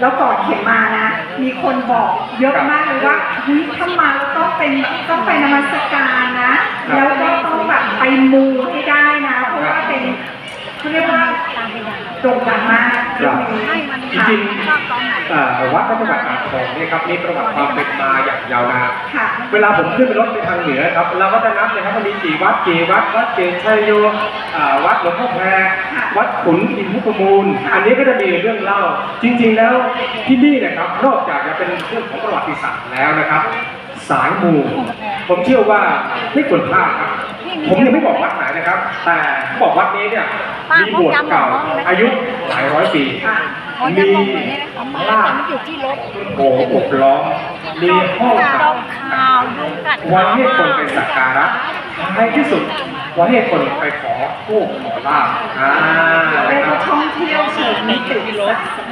แล้วก่อนเข็มมานะ มีคนบอกเยอะมากเลยว่าเฮ้ยถ้ามาแล้วต้องเป็นต้องไปนมัสการนะ แล้วก็ต้องแบบไปมูให้ได้นะ เพราะว่าเป็นเขาเรียกว่าโด่งดังมาก ครับ จค่ะริงๆเอ่อวัดพระจังหวัดอ่างทองเนี่ยครับมีประวัติความเป็นมาอย่างยาวนานค่ะ เวลาผมขึ้นไปรถไปทางเหนือครับเราก็จะนับเลยครับว่ามีกี่วัดกี่วัดวัดเกศชัยโยอ่าวัดหลวงพ่อแพรค่ะวัดขุนอินทประมูลค่ะอันนี้ก็จะมีเรื่องเล่า จริง ๆ แล้วที่นี่นะครับนอกจากจะเป็นเรื่องของประวัติศาสตร์แล้วนะครับ สายมูผมเชื่อว่าไม่ควรพลาดครับ ผมยังไม่บอกวัดไหนนะครับ แต่เขาบอกวัดนี้เนี่ยมีโบสถ์เก่าอายุหลายร้อยปี ค่ะเขาจะมองเลยเนี่ยเขามาแต่มันอยู่ที่รถโอ้โหอบล้อมมีห้องดอัอบกข่าวยุงกัดไว้ให้คนไปสักการะท้ายที่สุดไว้ให้คนไปขอโชคขอลาภอ่าเรียกนะครัว่าบท่องเที่ยวเชิงนิติศาสตร์